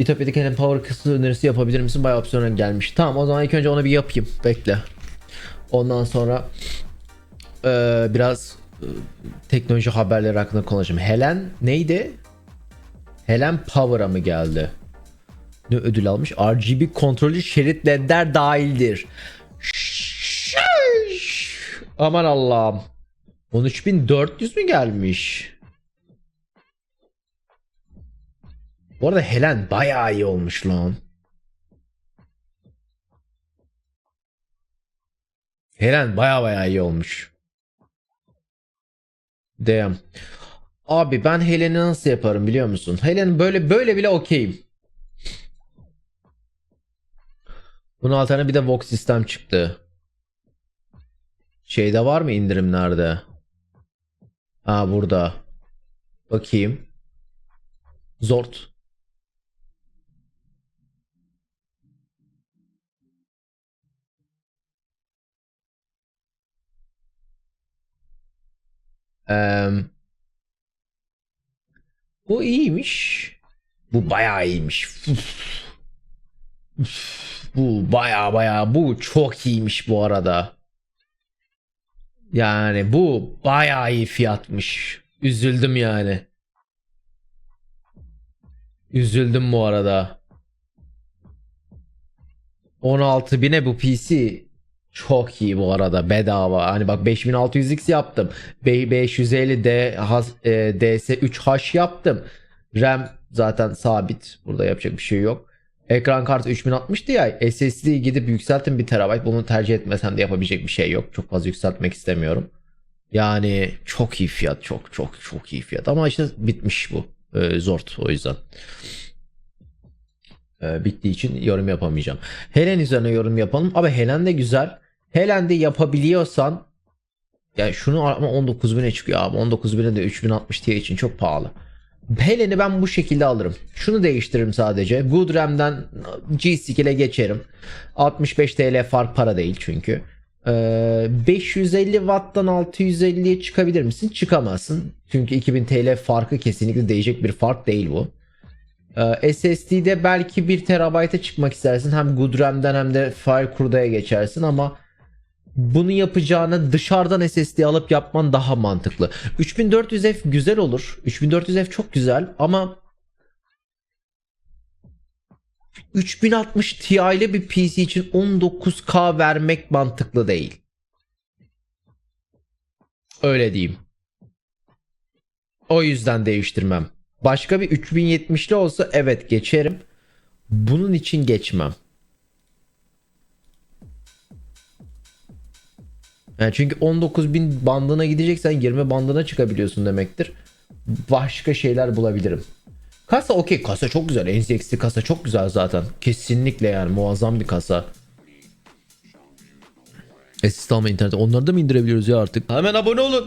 Ütopya'daki Helen Power kısmı önerisi yapabilir misin? Bayağı opsiyon gelmiş. Tamam o zaman ilk önce onu bir yapayım. Bekle. Ondan sonra eee, biraz eee, teknoloji haberleri hakkında konuşayım. Helen neydi? Helen Power'a mı geldi? Ne ödül almış? RGB kontrolü şerit ledler dahildir. Şşş! Aman Allah'ım. 13400 mü gelmiş? Bu arada Helen bayağı iyi olmuş lan. Helen bayağı bayağı iyi olmuş. Damn. Abi ben Helen'i nasıl yaparım biliyor musun? Helen böyle böyle bile okeyim. Bunun altına bir de Vox sistem çıktı. Şeyde var mı indirimlerde? Ha burada. Bakayım. Zort. Bu iyiymiş. Bu bayağı iyiymiş. Uf. Uf. Bu bayağı bayağı bu çok iyiymiş bu arada. Yani bu bayağı iyi fiyatmış. Üzüldüm yani. Üzüldüm bu arada. 16 bine bu PC çok iyi bu arada bedava. Hani bak 5600X yaptım. B- 550D has- e, DS3H yaptım. RAM zaten sabit. Burada yapacak bir şey yok. Ekran kartı 3060 Ti. SSD'yi gidip yükseltin 1 TB. Bunu tercih etmesem de yapabilecek bir şey yok. Çok fazla yükseltmek istemiyorum. Yani çok iyi fiyat. Çok çok çok iyi fiyat. Ama işte bitmiş bu. Ee, zor o yüzden. Ee, bittiği için yorum yapamayacağım. Helen üzerine yorum yapalım. Abi Helen de güzel. Helen de yapabiliyorsan yani şunu ama 19.000'e çıkıyor abi. 19.000'e de 3060 Ti için çok pahalı. Helen'i ben bu şekilde alırım. Şunu değiştiririm sadece. Good RAM'den G-Skill'e geçerim. 65 TL fark para değil çünkü. Ee, 550 Watt'tan 650'ye çıkabilir misin? Çıkamazsın. Çünkü 2000 TL farkı kesinlikle değecek bir fark değil bu. Ee, SSD'de belki 1 TB'a çıkmak istersin. Hem Good RAM'den hem de Firecrew'daya geçersin ama bunu yapacağına dışarıdan SSD alıp yapman daha mantıklı. 3400F güzel olur. 3400F çok güzel ama 3060 Ti ile bir PC için 19K vermek mantıklı değil. Öyle diyeyim. O yüzden değiştirmem. Başka bir 3070'li olsa evet geçerim. Bunun için geçmem. Yani çünkü 19.000 bandına gideceksen 20 bandına çıkabiliyorsun demektir. Başka şeyler bulabilirim. Kasa okey kasa çok güzel. NZXT kasa çok güzel zaten. Kesinlikle yani muazzam bir kasa. Assist alma internete. Onları da mı indirebiliyoruz ya artık? Hemen abone olun.